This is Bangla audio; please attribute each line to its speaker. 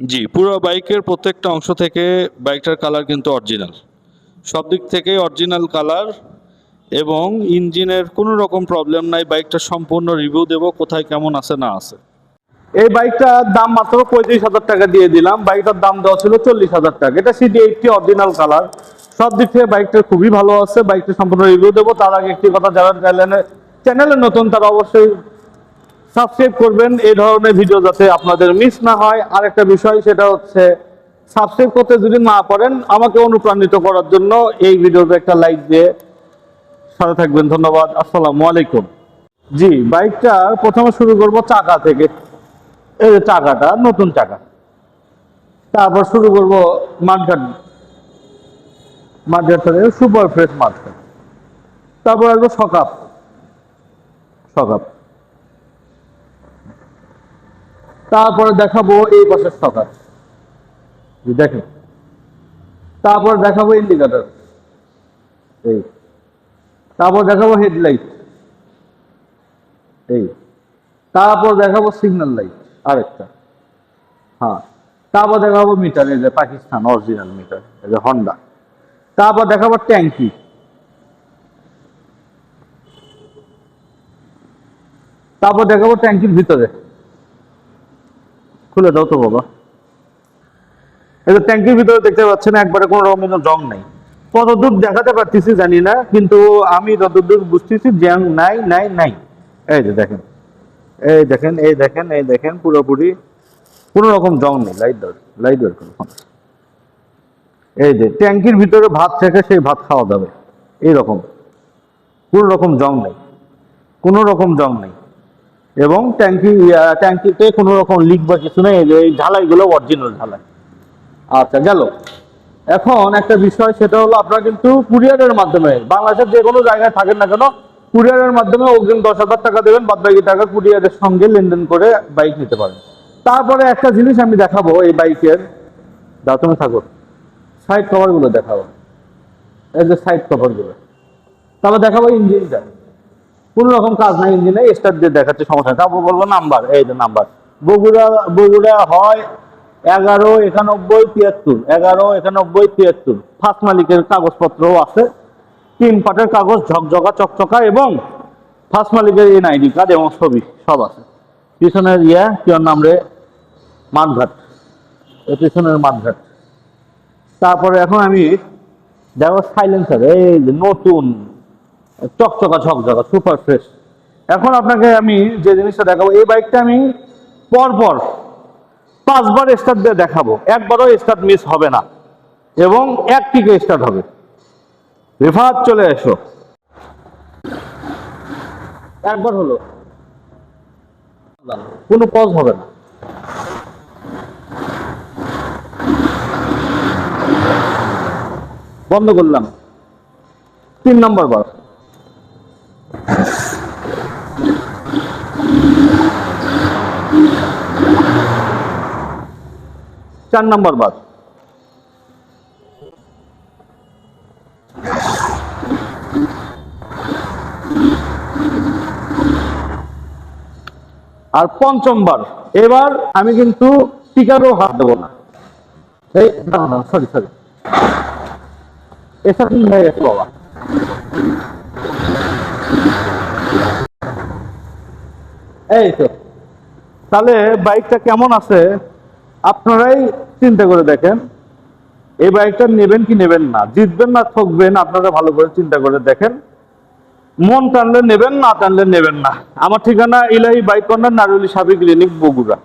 Speaker 1: জি, পুরো বাইকের প্রত্যেকটা অংশ থেকে বাইকটার কালার কিন্তু অরিজিনাল সব দিক থেকে অরিজিনাল কালার এবং ইঞ্জিনের কোনো রকম প্রবলেম নাই, বাইকটা সম্পূর্ণ রিভিউ দেব, কোথায় কেমন আছে না আছে।
Speaker 2: এই বাইকটার দাম মাত্র পঁয়ত্রিশ হাজার টাকা দিয়ে দিলাম, বাইকটার দাম দেওয়া ছিল চল্লিশ হাজার টাকা। এটা সিডি এইটটি অরিজিনাল কালার সব দিক থেকে বাইকটা খুবই ভালো আছে, বাইকটা সম্পূর্ণ রিভিউ দেবো। তার আগে একটি কথা যারা চ্যানেলে চ্যানেলে নতুন, তারা অবশ্যই সাবস্ক্রাইব করবেন। এই ধরনের ভিডিও যাতে আপনাদের মিস না হয়। আরেকটা বিষয়, সেটা হচ্ছে সাবস্ক্রাইব করতে যদি না পারেন, আমাকে অনুপ্রাণিত করার জন্য এই ভিডিওতে একটা লাইক দিয়ে সাথে থাকবেন। ধন্যবাদ। আসসালামু আলাইকুম। জি বাইকটা প্রথমে শুরু করব চাকা থেকে। এই যে চাকাটা, নতুন চাকা। তারপর শুরু করব মাঠঘাট মাঠঘাট থেকে সুপার ফ্রেশ মাঠঘাট তারপর আসব সকাপ। সকাপ। তারপরে দেখাবো এই পাশের জি, দেখেন। তারপর দেখাবো ইন্ডিকেটার এই। তারপর দেখাবো হেডলাইট এই। তারপর দেখাবো সিগন্যাল লাইট আরেকটা। হ্যাঁ। তারপর দেখাবো মিটার এই যে পাকিস্তান অরিজিনাল মিটার এই যে হন্ডা তারপর দেখাবো ট্যাঙ্কি। তারপর দেখাবো ট্যাঙ্কির ভিতরে। খুলে দাও তো বাবা। এই যে ট্যাঙ্কির ভিতরে দেখতে পাচ্ছেন, একবারে কোনো রকম কোনো জং নাই। কতদূর দেখাতে পারতেছি জানি না, কিন্তু আমি যতদূর বুঝতেছি জ্যাং নাই নাই নাই। এই যে দেখেন, এই দেখেন এই দেখেন এই দেখেন, পুরোপুরি কোনো রকম জং নেই, লাইট দর লাইট দর কোনো এই যে ট্যাঙ্কির ভিতরে ভাত থেকে সেই ভাত খাওয়া যাবে, এইরকম। কোনো রকম জং নেই, কোনো রকম জং নেই। এবং ট্যাঙ্কি ট্যাঙ্কিতে কোনো রকম লিক বা কিছু নেই, এই ঢালাইগুলো অরিজিনাল ঢালাই। আচ্ছা গেল। এখন একটা বিষয়, সেটা হলো আপনারা কিন্তু কুরিয়ারের মাধ্যমে, বাংলাদেশের যে কোনো জায়গায় থাকেন না কেন কুরিয়ারের মাধ্যমে অগ্রিম দশ হাজার টাকা দেবেন বাদ বাকি টাকা কুরিয়ারের সঙ্গে লেনদেন করে বাইক নিতে পারেন। তারপরে একটা জিনিস আমি দেখাবো এই বাইকের দাও থাকো। সাইড কভারগুলো দেখাবো। এই যে সাইড কভারগুলো তারপর দেখাবো ইঞ্জিনটা কোনো রকম কাজ নাই ইঞ্জিনে স্টার্ট দিয়ে দেখাচ্ছে, সমস্যা। তারপর বলব নাম্বার এই যে নাম্বার বগুড়া বগুড়া হয় এগারো একানব্বই তিয়াত্তর, এগারো একানব্বই তিয়াত্তর। ফার্স্ট মালিকের কাগজপত্রও আছে, তিন পাটের কাগজ, ঝকঝকা, চকচকা এবং ফার্স্ট মালিকের এনআইডি কার্ড এবং ছবি, সব আছে। পিছনের ইয়া, কি ওর নাম রে? মাঠঘাট। পিছনের মাঠঘাট। তারপরে এখন আমি দেখো সাইলেন্সার এই যে নতুন চকচকা ঝকঝকা সুপার ফ্রেশ এখন আপনাকে আমি যে জিনিসটা দেখাবো, এই বাইকটা আমি পরপর পাঁচবার স্টার্ট দিয়ে দেখাবো। একবারও স্টার্ট মিস হবে না। এবং এক টিকে স্টার্ট হবে। রেফার চলে এসো। একবার হলো। কোনো পজ হবে না। বন্ধ করলাম। তিন নম্বর বার চার নম্বর বার আর পঞ্চম বার। এবার আমি কিন্তু টিকারও হাত দেবো না। এই সরি সরি এসব হয়ে গেছে, বাবা। এই তো। তাহলে বাইকটা কেমন আছে? আপনারাই চিন্তা করে দেখেন। এই বাইকটা নেবেন কি নেবেন না। জিতবেন না, ঠকবেন, আপনারা ভালো করে চিন্তা করে দেখেন। মন টানলে নেবেন, না টানলে নেবেন না। আমার ঠিকানা ইলাহি বাইক কর্নার, নারুলি সাবি ক্লিনিক, বগুড়া।